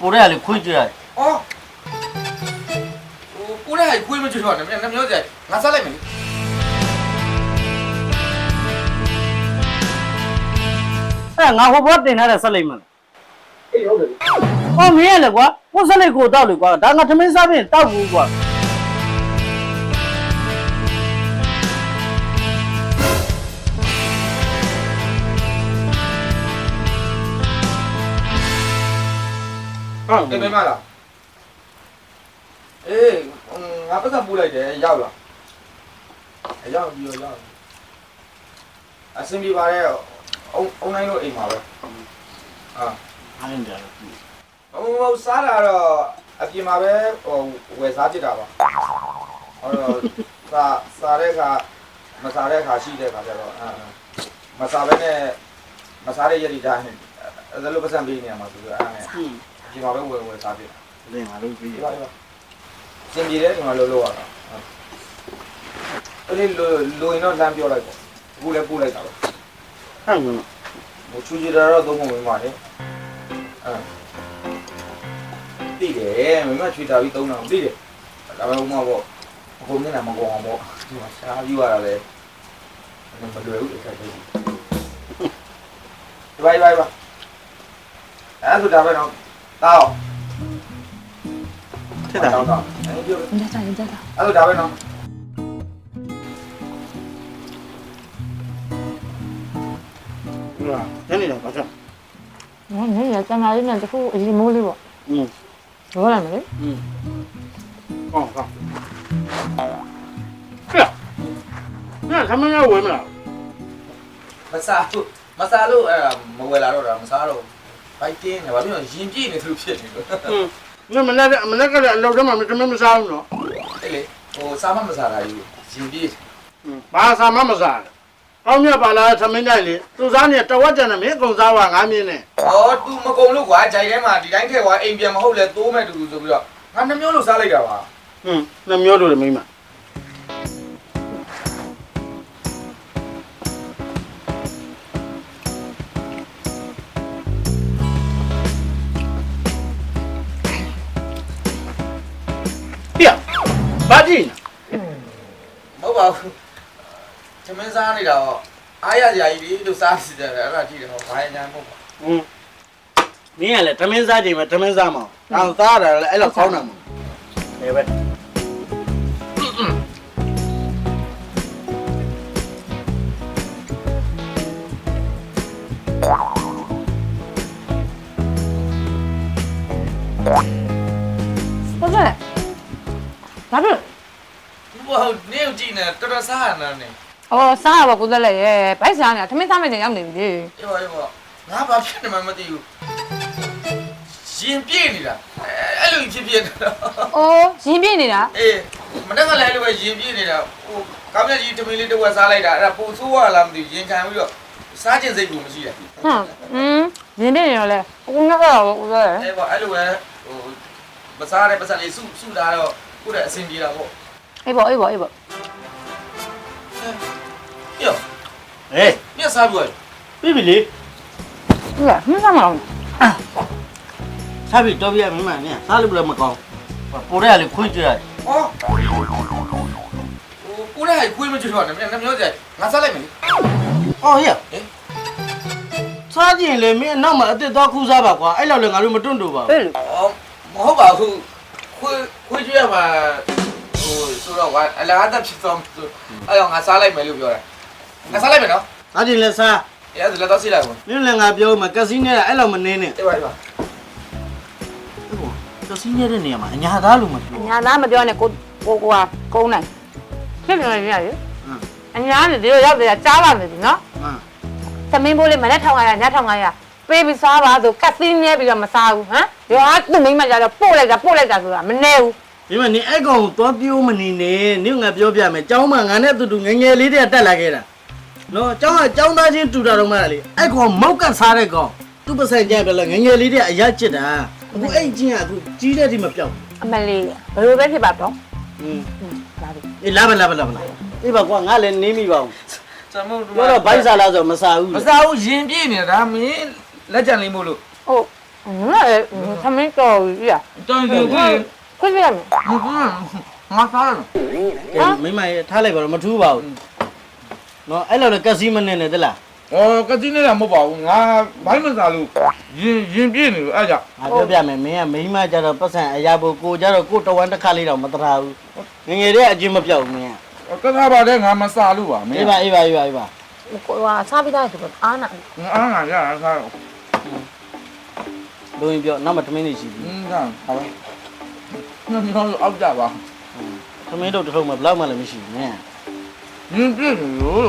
ပိုတဲ့ကလေခွေးကြည့်ရတယ်အော်ဟိုကိုလည်းခွေးမချွတ်တော့နမနမပြောကြငါစားလိုက်မယ်လေအဲ့ဒါငါဟိုဘောတင်ထားတဲ့ဆက်လိုက်မလားအေးဟုတ်တယ်ဟောမင်းရလေကွာကိုယ်ဆက်လိုက်ကိုတောက်လေကွာဒါငါသမင်းစားပြင်တောက်ဘူးကွာ ဟုတ်တယ်မမလားအေးငါပတ်စံပူလိုက်တယ်ရောက်လာရောက်ပြီးတော့ရောက်အစင်ပြပါရဲ့အုံအုံနိုင်လို့အိမ်မှာပဲအာအားရင်တယ်ဟိုဟိုစားတာတော့အပြင်မှာပဲဟိုဝယ်စားပြစ်တာပါဟောတော့စားစားတဲ့အခါမစားတဲ့အခါရှိတဲ့အခါကျတော့အာမစားဘဲနဲ့မစားတဲ့ရက်ဒီတိုင်းအဲ့လိုပတ်စံပေးနေရမှာဆိုတော့အဲ့ ဒါဟင်းအပြင်မှာပဲဝယ်ဝယ်စားပြစ်တာလင်းငါတို့ပြီးဒီရပါဒီပါစင်ပြေတယ်ဒီမှာလို့လို့ရတာအဲ့ဒီလိုလိုရင်တော့လမ်းပြောလိုက်ပေါ့အခုလည်းပို့လိုက်တာပဲဟမ်ငါဟိုချူချီတာတော့သုံးပုံဝင်ပါလေအဲတိတယ်မမချွေတာပြီးသုံးတာတိတယ်ဒါပေမဲ့ဥမာပေါ့အခုမျက်နှာမကောင်းအောင်ပေါ့ဒီမှာရှားပြီးရတာလေမလွယ်ဘူးအခက်ခဲဒီပါဒီပါဒီပါအဲ့ဒါဒါပဲတော့ တောင်းထက်တာတောင်းတော့အဲ့ဒီပြောရင်းကြတာရင်းကြတာအဲ့လိုဒါပဲနော်ဟုတ်လားညနေတော့ပါစားငါငါရတမားလေးနဲ့တခုအရင်မိုးလေးပေါ့อืมဘောလာမလဲอืมဟောဟောဟဲ့ညခမရဝယ်မလားမစားဘူးမစားလို့အဲ့ဒါမဝယ်လာတော့တာမစားတော့ဘူး ပိုက်တင်းနေဘာဖြစ်လို့ရင်ပြည့်နေသူဖြစ်နေလို့မင်းမနဲ့မနဲ့ကလည်းအလုပ်တော့မှမတမမစားဘူးနော်အဲ့လေဟိုစားမမစားတာကြီးရင်ပြည့်ဘာစားမမစားအောင်မြတ်ပါလားသမင်းတိုင်းလေသူစားနေတဝက်ကြံနေမင်းအကုန်စားပါငါမြင်နေ။အော် तू မကုန်လို့ကွာဂျိုင်ထဲမှာဒီတိုင်းထဲကွာအိမ်ပြန်မဟုတ်လဲသိုးမဲ့တူတူဆိုပြီးတော့ငါနှမျိုးလို့စားလိုက်တာပါ။ဟွန်းနှမျိုးလို့လေမိမ။ ရှိနေမဟုတ်ပါဘူး။သမင်းစားနေတာတော့အားရစရာကြီးလို့စားစီတယ်အဲ့ဒါကြည့်တယ်ဟောဘာညာမဟုတ်ပါဟွန်းနင်းကလည်းသမင်းစားချိန်မှာသမင်းစားမအောင်။အောင်စားရတယ်လည်းအဲ့လိုကောင်းတာမဟုတ်ဘူး။ဟဲ့ပဲ။ဟုတ်ကဲ့။ဒါတော့ ဟုတ်နေကိုကြည့်နေတော်တော်စားရနာနေ။အော်စားရပါကိုသက်လက်ရဲ့။ပိုက်စားနေတာထမင်းစားမယ့်ချိန်ရောက်နေပြီလေအေးပါအေးပါငါဘာဖြစ်နေမှမသိဘူးရှင်ပြည့်နေတာအဲအဲ့လိုဖြစ်ဖြစ်နေတာ။အိုးရင်ပြည့်နေတာအေးမနေ့ကလည်းအဲ့လိုပဲရှင်ပြည့်နေတာဟိုကောင်းမြတ်ကြီးတမီလေးတစ်ဝက်စားလိုက်တာအဲ့ဒါပိုဆိုးရလားမသိဘူးရင်ခံပြီးတော့စားခြင်းစိတ်ကိုမရှိရဘူး။ဟမ်။อืมရင်ပြည့်နေတော့လေ။ကိုငတ်ရတာကိုသက်လက်ရဲ့အေးပါအဲ့လိုပဲဟိုမစားတဲ့ပတ်စံလေးစုစုလာတော့ကိုယ့်ရဲ့အဆင်ပြေတာပေါ့ အေးပေါ့အေးပေါ့အေးပေါ့ယောဟေးမြက်စားဘူးလားပြီပြီလေဟုတ်လားမင်းစားမအောင်စားပြီတော်ပြီမင်းမနဲ့စားလို့လည်းမကောင်းပိုရဲကလေခွင့်ကြည့်ရတယ်ဩကိုရဲကခွင့်မကြည့်တော့နဲ့မင်းမျိုးစရာငါစားလိုက်မယ်လေဩဟေးဟေးစားကြည့်လေမင်းနောက်မှအစ်စ်သွားခူးစားပါကွာအဲ့လောက်လည်းငါတို့မတွန့်တူပါဘူးအေးလေဩမဟုတ်ပါဘူးခွင့်ခွင့်ကြည့်ရမှာ ဟိုဆိုတော့ကအလကားတက်ဖြစ်သွားမှဆိုအဲ့တော့ငါစားလိုက်မယ်လို့ပြောတာငါစားလိုက်မယ်နော်ငါဒီလက်စားရဲဆိုလက်တော့စီးလိုက်ဘူးမင်းလည်းငါပြောမှာကက်စီနိုကအဲ့လောက်မနှင်းနဲ့အေးပါအေးပါကက်စီနိုတဲ့နေရာမှာအညာသားလို့မပြောညာသားမပြောနဲ့ကိုကိုကွာကုန်းနိုင်ဖြစ်ပြန်နေရပြီအညာကနေဒီလိုရောက်တယ်ကြားပါမယ်ဒီနော်ဟမ်သမင်းဘိုးလေးမနဲ့ထောင်ရညထောင်ရပေးပြီးစားပါဆိုကက်စီနဲပြီးတော့မစားဘူးဟမ်ရောအတူမိမကြတော့ပို့လိုက်တာပို့လိုက်တာဆိုတာမနေဘူး ဒီမှာနင်အဲ့ကောင်ကိုသွားပြိုးမနေနဲ့နင်ငါပြောပြမယ်ကျောင်းမှာငါနဲ့အတူတူငယ်ငယ်လေးတည်းကတက်လာခဲ့တာနော်ကျောင်းကကျောင်းသားချင်းတူတာတော့မှလေအဲ့ကောင်မောက်ကပ်စားတဲ့ကောင်သူ့ပဆိုင်ကြိုက်ပဲလေငယ်ငယ်လေးတည်းကအရချစ်တာအခုအဲ့ချင်းကအခုကြီးတဲ့ဒီမပြောက်အမလေးဘယ်လိုပဲဖြစ်ပါတော့อืมလာပြီအေးလာပါလာပါလာပါအေးပါကွာငါလည်းနင်းမိပါအောင်ကျွန်တော်တို့ဘာတော့ဘိုက်စားလားဆိုတော့မစားဘူးမစားဘူးရင်ပြည့်နေတာဒါမင်းလက်ကြံလေးမို့လို့ဟုတ်ငါသမင်းတော်ကြီးရတန်ကြွယ် ခွင့်ပြရမယ်ငါစားတယ်ကဲမိမရေထားလိုက်ပါတော့မထူးပါဘူးနော်အဲ့လိုလည်းကက်စီမနဲ့နဲ့တလား။အော်ကတိနေတာမဟုတ်ပါဘူး။ငါဘိုင်းမစားလို့ရင်ရင်ပြည့်နေလို့အဲ့ကြောင့်ငါပြောပြမယ်မင်းကမိမကြတော့ပတ်စံအရာဖို့ကိုကြတော့ကိုတဝမ်းတစ်ခါလေးတော့မတရာဘူးငယ်ငယ်တည်းအကျဉ်းမပြောက်ဘူးမင်းကကစားပါတဲ့ငါမစားလို့ပါမင်းအေးပါအေးပါအေးပါအေးပါကိုကစားပြီးသားဆိုတော့အားနာငါအားငါရတာစားတော့လူရင်ပြောနောက်မှသမင်းနေရှိပြီဟင်းကဟာပါ ငါမျိုးအောက်ကြပါသမင်းတို့တစ်ထုံမှဘလောက်မှလည်းမရှိဘူးမင်းရင်ပြည့်နေလို့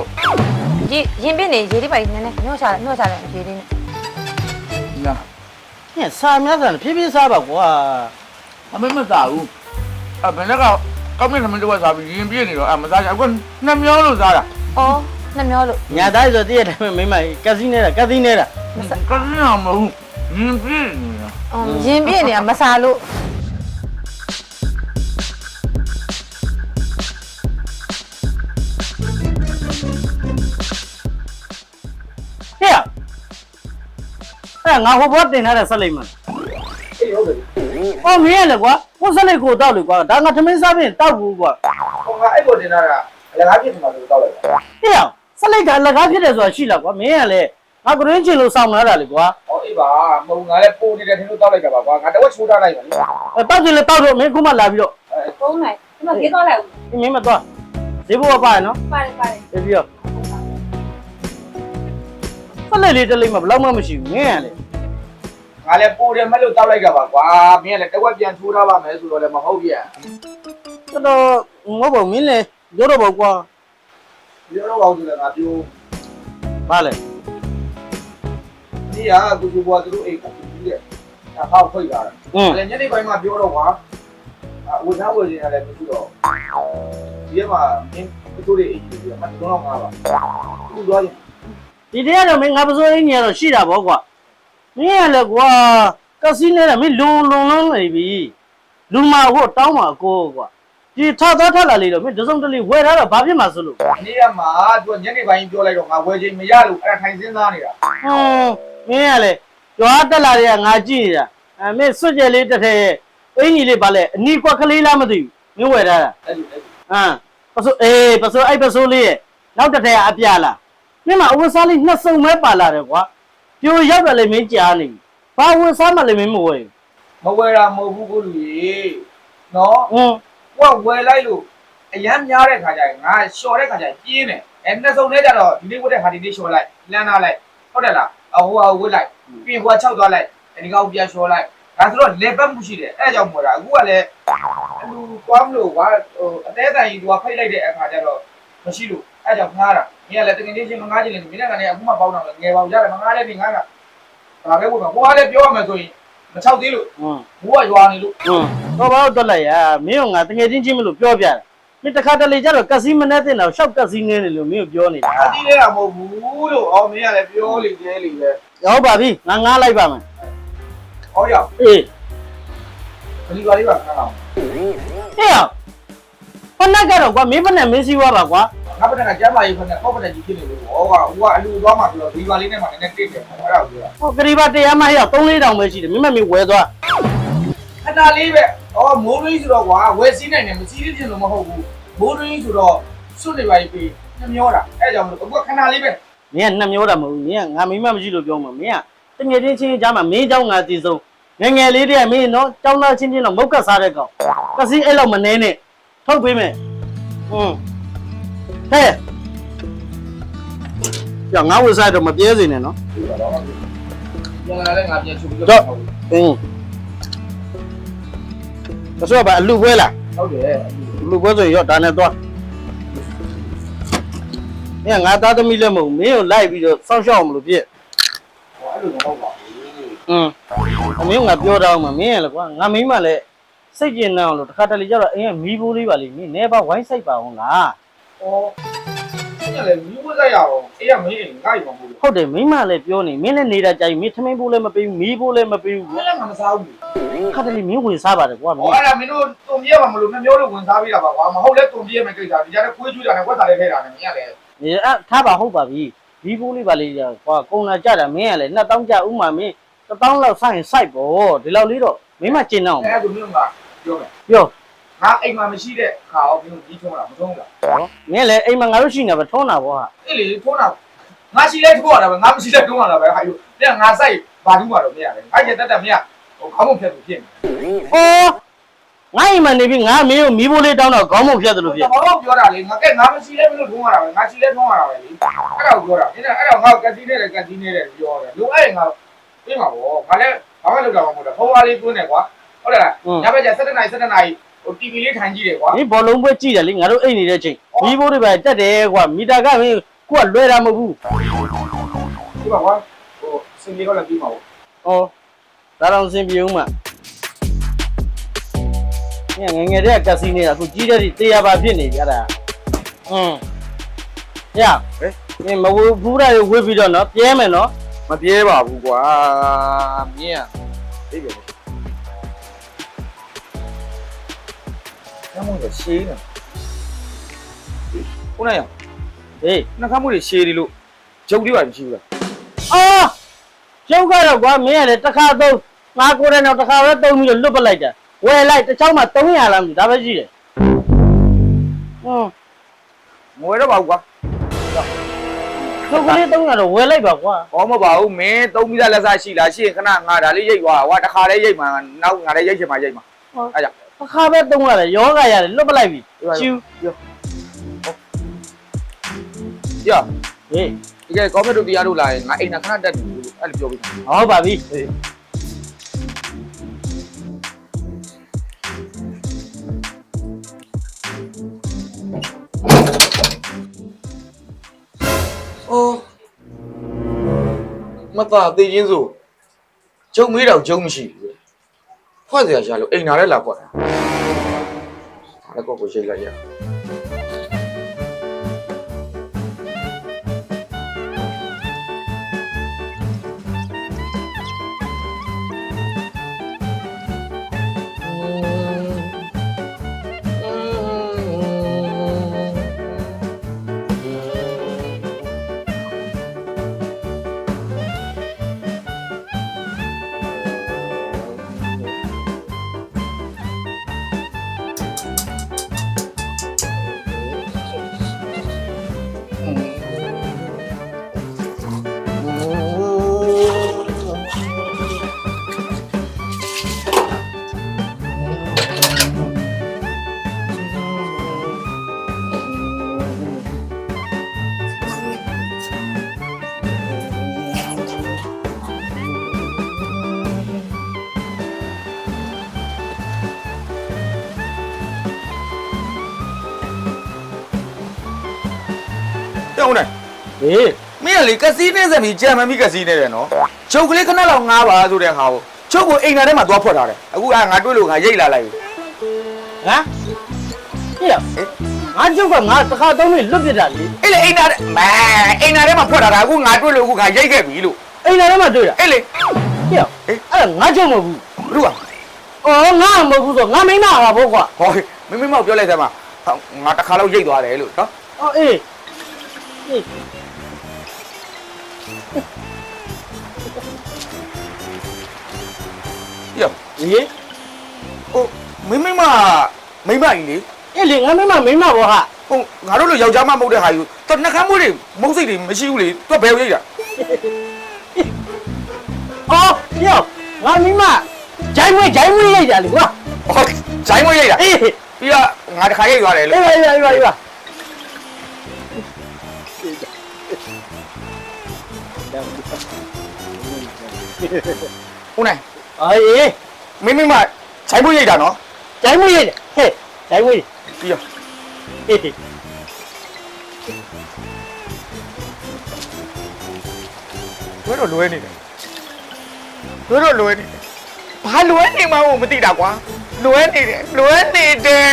ရင်ရင်ပြနေရေဒီပိုင်နည်းနည်းညှော့ချညှော့ချတယ်ရေဒီနဲ့ညာညစားများစားဖြည်းဖြည်းစားပါကွာအမေမစားဘူးအဘယ်နဲ့ကကောင်းမြတ်သမီးတော့စားပြီးရင်ပြည့်နေတော့အမစားကြအခုနှစ်မျိုးလို့စားတာအော်နှမျောလို့ညာသားဆိုတည့်ရတယ်မိမကက်စီနေတာကက်စီနေတာကတိရမဟုတ်ရင်ပြည့်နေတာရင်ပြနေတာမစားလို့ အဲ့ငါဟိုဘောတင်ထားတဲ့ဆက်လိုက်မလားအေးဟုတ်တယ်။အော်မင်းရလေကွာ။ကိုဆက်လိုက်ကိုတောက်လေကွာ။ဒါငါသမင်းစားပြင်တောက်ဘူးကွာဟိုငါအဲ့ကိုတင်တာကအလကားပြည့်မှာလို့တောက်လိုက်တာ။ဟဲ့အောင်ဆက်လိုက်ကအလကားဖြစ်တယ်ဆိုတာရှိလားကွာ။မင်းရလေငါကရင်းချင်လို့စောင်းလာတာလေကွာဟောအေးပါမဟုတ်ငါလည်းပိုးနေတဲ့ထင်လို့တောက်လိုက်တာပါကွာငါတော့ချိုးထားလိုက်ပါလေ။အဲတောက်ချင်လေတောက်တော့မင်းခုမှလာပြီးတော့ပုံးနိုင်ဒီမှာပြေးသွားလိုက်ဦးမင်းမသွား။ဈေးဘိုးကပါရနော်ပါတယ်ပါတယ်။ပြီးပြီးတော့ဆက်လိုက်လေးတလေးမှဘယ်တော့မှမရှိဘူး။မင်းရလေ ငါလည်းပိုးတယ်မဲ့လို့တောက်လိုက်တာပါကွာမင်းကလည်းတစ်ဝက်ပြန်ချိုးထားပါမယ်ဆိုတော့လည်းမဟုတ်ပြန်။တော်တော်ငေါ့ပေါ့မင်းလေရောတော့ပေါ့ကွာပြောတော့အောင်ဆိုလည်းငါပြော။ဘာလဲဒီဟာကူကူဘွားသူတို့အိတ်ကပြီးတဲ့အဟောက်ဖိတ်လာတာ။อืมအဲ့ညနေပိုင်းမှာပြောတော့ကွာဝတ်သားဝယ်နေတာလည်းမရှိတော့ဒီမှာမင်းတို့တွေအိတ်ကြီးပြီးမှတော့ငါပါသူ့သွားရင်ဒီတည်းကတော့မင်းငါပစိုးအင်းကြီးကတော့ရှိတာပေါ့ကွာ။ မင်းရလေကွာကက်စီနေတာမင်းလုံလုံလုံးနေပြီ။လူမာဟုတ်တောင်းပါကိုကွာ။ဒီထသွားထလာလေတော့မင်းတစုံတလေးဝယ်ထားတော့ဘာဖြစ်မှာစလို့ဒီကမှာသူကညနေပိုင်းပြောလိုက်တော့ငါဝယ်ချိန်မရလို့အဲ့ဒါထိုင်စဉ်းစားနေတာဟွန်းမင်းရလေကြွားတက်လာတဲ့ကငါကြည့်နေတာအဲမင်းစွတ်ကြလေးတစ်ထည့်အင်းကြီးလေးပါလေအနီကွက်ကလေးလားမသိဘူးမင်းဝယ်ထားတာအဲ့လိုအဲ့လိုဟမ်ပစိုးအေးပစိုးအဲ့ပစိုးလေးရဲ့နောက်တစ်ထည့်အပြလားမင်းမအဝတ်စားလေးနှစ်စုံပဲပါလာတယ်ကွာ ပြိုရောက်တယ်လေမင်းကြားနေပြီဘာဝတ်စားမှလည်းမင်းမဝယ်မဝယ်တာမဟုတ်ဘူးကိုလူကြီးနော်ဘူးဟွန်းကိုကဝယ်လိုက်လို့အရန်များတဲ့ခါကျရင်ငါလျှော်တဲ့ခါကျရင်ပြင်းတယ်အဲနှစ်စုံလေးကြတော့ဒီနေ့ဝတ်တဲ့ခါဒီနေ့လျှော်လိုက်လမ်းလာလိုက်ဟုတ်တယ်လားအဟိုဟာဝတ်လိုက်ပြင်ဟိုက၆သွားလိုက်ဒီကောင်ပြန်လျှော်လိုက်ဒါဆိုတော့လေပတ်မှုရှိတယ်အဲကြောင့်မို့လားအခုကလည်းလူသွားမလို့ကွာဟိုအသေးတန်ကြီးသူကဖိတ်လိုက်တဲ့အခါကျတော့မရှိလို့အဲကြောင့်ငားတာ မင်းကလည်းတကယ်ချင်းမငားချင်လို့မင်းကလည်းအခုမှပေါင်းတော့ငယ်ပါဦးရတယ်မငားလည်းဒီငားကဒါပဲဘုရားကိုကလည်းပြောရမယ်ဆိုရင်မချောက်သေးလို့ဟွန်းဘိုးကရွာနေလို့ဟွန်းတော့ဘာလို့တက်လိုက်ရမင်းကငါတကယ်ချင်းချင်းမလို့ပြောပြတာမင်းတစ်ခါတလေကျတော့ကက်စီမနဲ့တင်တော့ရှောက်ကက်စီနေတယ်လို့မင်းကိုပြောနေတာအတီးလေးကမဟုတ်ဘူးလို့အော်မင်းကလည်းပြောလေကျဲလေလေရောက်ပါပြီငါငားလိုက်ပါမယ်ဟောရောက်အေးခလီပါလေးပါခဏလောက်ဟေ့ရောက်ဖနက်ကတော့ကွာမင်းဖနက်မင်းစီးွားပါကွာ ငါပဒနာကျမ်းမာရေးခနဲ့ပေါ့ပဒကြီးဖြစ်နေလို့ဟောကဟိုကအလူသွားမှဆိုတော့ဒီပါလေးနဲ့မှလည်းတိတ်တယ်အဲ့ဒါကိုပြောတာ ဟိုကလေးပါတရားမဟရောက်3 4တောင်ပဲရှိတယ်မင်းမမင်းဝဲသွား ခဏလေးပဲဟောမိုးရင်းဆိုတော့ကွာဝယ်စီးနိုင်တယ်မစီးရခြင်းလို့မဟုတ်ဘူးမိုးရင်းဆိုတော့စွတ်နေပါပြီနှမျောတာအဲ့ကြောင့်မလို့အခုခဏလေးပဲ မင်းကနှမျောတာမဟုတ်ဘူးမင်းကငါမိမမရှိလို့ပြောမှာမင်းကတငယ်ချင်းချင်းကြားမှာမင်းเจ้าငါတည်ဆုံးငယ်ငယ်လေးတည်းကမင်းနော်เจ้าသားချင်းချင်းတော့မုတ်ကတ်စားတဲ့ကောင်ကစီအဲ့လောက်မနေနဲ့ထုတ်ပေးမယ်ဟွန်း ဟဲ့ကြောင်ငါဝစားတော့မပြဲစေနဲ့နော်ပြန်လာလည်းငါပြန်ချုပ်ပြီးတော့အင်းဒါဆိုပါအလူပွဲလားဟုတ်တယ်အလူပွဲဆိုရင်ရောဒါနဲ့သွားမင်းကငါသားသမီးလည်းမဟုတ်ဘူးမင်းကိုလိုက်ပြီးတော့စောင့်ရှောက်အောင်မလို့ပြည့်ဟောအဲ့လိုမဟုတ်ပါဘူးอืมအမင်းကပြောတော့မှမင်းရလေကွာငါမိမလည်းစိတ်ကျင်နေအောင်လို့တစ်ခါတလေကျတော့အင်းကမီးပိုးလေးပါလိမ့်မင်းနဲပါဝိုင်းဆိုင်ပါအောင်လားဟော ညလည်းမြူးဝတ်ရအောင်အေးရမင်းငါ့ရုံမဟုတ်ဘူးဟုတ်တယ်မိမလည်းပြောနေမင်းလည်းနေတာကြိုက်မင်းထမင်းပိုးလည်းမပေးဘူးမီးပိုးလည်းမပေးဘူးဘယ်လည်းမစားဘူးခါတလေမင်းဝင်စားပါတယ်ကွာမဟောင်းအဲ့ဒါမင်းတို့တုံပြရမှာမလို့နှမျိုးလို့ဝင်စားပြီးတာပါကွာမဟုတ်လဲတုံပြရမယ်ကိစ္စဒီကြားထဲခွေးကျွေးတာနဲ့ဝက်သားလေးထဲတာနဲ့မင်းရလေဒီအထားပါဟုတ်ပါပြီမီးပိုးလေးပါလေးကွာကုံလာကြတာမင်းကလည်းနှစ်တောင်းကြဥမာမင်းတစ်တောင်းလောက်ဆိုင်စိုက်ပေါ့ဒီလောက်လေးတော့မင်းမကျင်တော့အဲ့ဒါမျိုးကပြောမယ်ပြော ငါအိမ်မှာမရှိတဲ့ခါအောင်မင်းကြီးထုံးတာမထုံးဘူးလားမင်းလည်းအိမ်မှာငါတို့ရှိနေပဲထုံးတာပေါ့ဟာအေးလေထုံးတာငါရှိလဲထုံးရတာပဲငါမရှိလဲထုံးရတာပဲဟာယူတဲ့ငါစိုက်ဘာတူးမှာတော့မရဘူးငါရက်တက်တက်မရဟိုခေါင်းမဖြတ်လို့ဖြစ်နေအော်ငါအိမ်မှာနေပြီးငါမင်းကိုမီးဖိုးလေးတောင်းတော့ခေါင်းမဖြတ်သလိုဖြစ်ဘာလို့ပြောတာလဲငါကဲငါမရှိလဲမလို့ထုံးရတာပဲငါရှိလဲထုံးရတာပဲလေအဲ့ဒါကိုပြောတာအဲ့ဒါအဲ့ဒါငါကတိနေတယ်ကတိနေတယ်ပြောတယ်လိုအဲ့ငါပြင်မှာပေါ့ငါလည်းဘာမှလုပ်တာမဟုတ်တော့ဖုန်းအားလေးတွင်းနေကွာဟုတ်တယ်လားညဘက်ကျ7နာရီ7နာရီ ဟို TV လေးထိုင်ကြည့်တယ်ကွာဒီဘောလုံးပွဲကြည့်တယ်လေငါတို့အိတ်နေတဲ့အချိန်မီးဘိုးတွေပဲတက်တယ်ကွာမီတာကမင်းကိုကလွဲတာမဟုတ်ဘူးဒီပါကွာဟိုစင်လေးကလည်းပြီးပါဘူးအော်ဒါတော့စင်ပြေဦးမှာညငငယ်တဲ့ကက်စီနေတာအခုကြီးတဲ့ဒီတေးရပါဖြစ်နေကြတာအင်းညဟဲ့ညမဝဘူးတာတွေဝေ့ပြီးတော့နော်ပြဲမယ်နော်မပြေးပါဘူးကွာမင်းอ่ะသိပြီ ညမလို့ရှေးနေခုနက။ဟေးနှာခမ်းမှုတွေရှေးတယ်လို့ဂျုံလေးပါမရှိဘူးလားအော်ကျုပ်ကတော့ကွာမင်းရတယ်တစ်ခါသုံးငါကိုယ်တိုင်တော့တစ်ခါပဲသုံးပြီးတော့လွတ်ပလိုက်တာဝယ်လိုက်တစ်ချောင်းမှ300လားမသိဘူးဒါပဲရှိတယ်။ဟွန်းမဝဲတော့ပါဘူးကွာသူကလေး300တော့ဝယ်လိုက်ပါကွာဟောမပါဘူးမင်းသုံးပြီးသားလက်စားရှိလားရှိရင်ခဏငါဒါလေးရိတ်သွားဟွာတခါလေးရိတ်မှာနောက်ငါလေးရိတ်ချင်မှရိတ်မှာအဲ့ကြောင့် တစ်ခါပဲ300ရတယ်ယောဂရတယ်လွတ်ပလိုက်ပြီ။ချူပြဟေးဒီကကောမက်တို့တရားတို့လာရင်ငါအိမ်နာခဏတက်တယ်လို့အဲ့လိုပြောပြီးဟုတ်ပါပြီအိုးမသားသေးချင်းဆိုဂျုံမေးတော့ဂျုံမရှိဘူး ခွက်စရာရှာလို့အိမ်နာထဲလာခွက်တာအဲ့ကောက်ကိုရှိတ်လိုက်ရ ဟေးမင်းကလေကစီးနေစက်ပြီးကြံမမီကစီးနေတယ်နော်ချုပ်ကလေးခဏလောက်ငားပါဆိုတဲ့ဟာကိုချုပ်ကိုအိမ်နာထဲမှာသွားဖွက်ထားတယ်အခုကငါတွေ့လို့ငါရိတ်လာလိုက်ပြီငါဟေးငါကျုပ်ကငါတစ်ခါသုံးပြီးလွတ်ပြစ်တာလေအဲ့လေအိမ်နာထဲမဲအိမ်နာထဲမှာဖွက်ထားတာအခုငါတွေ့လို့အခုငါရိတ်ခဲ့ပြီလို့အိမ်ထဲမှာတွေ့တာအဲ့လေဟေးအဲ့ဒါငါကျုပ်မဟုတ်ဘူးဘုရားအော်ငါမဟုတ်ဘူးဆိုငါမိမပါဘောကွာဟောမင်းမမောက်ပြောလိုက်တယ်မှာငါတစ်ခါလောက်ရိတ်သွားတယ်လို့နော်အော်အေးအေး ရဟေးဟိုမင်းမမမိမကြီးလေအဲ့လေငါမိမမိမဘောဟာဟိုငါတို့လိုယောက်ျားမမဟုတ်တဲ့ဟာယူတော့နှကမ်းမွေးတွေမုတ်စိတ်တွေမရှိဘူးလေသူကဘယ်ရိတ်တာအော်ပြောငါမိမဂျိုင်းမွေးဂျိုင်းမွေးလိုက်တာလေကွာဟောဂျိုင်းမွေးရိတ်တာအေးပြီးတော့ငါတစ်ခါရိတ်သွားတယ်လို့အေးပါအေးပါအေးပါဟုတ်နိုင် အေးမင်းမမဂျိုင်းမွေးရိတ်တာနော်ဂျိုင်းမွေးဟဲ့ဂျိုင်းမွေးပြီးတော့အေးလွဲတော့လွဲနေတယ်လွဲတော့လွဲနေတယ်ဘာလွဲနေမှမသိတာကွာလွဲနေတယ်လွဲနေတယ်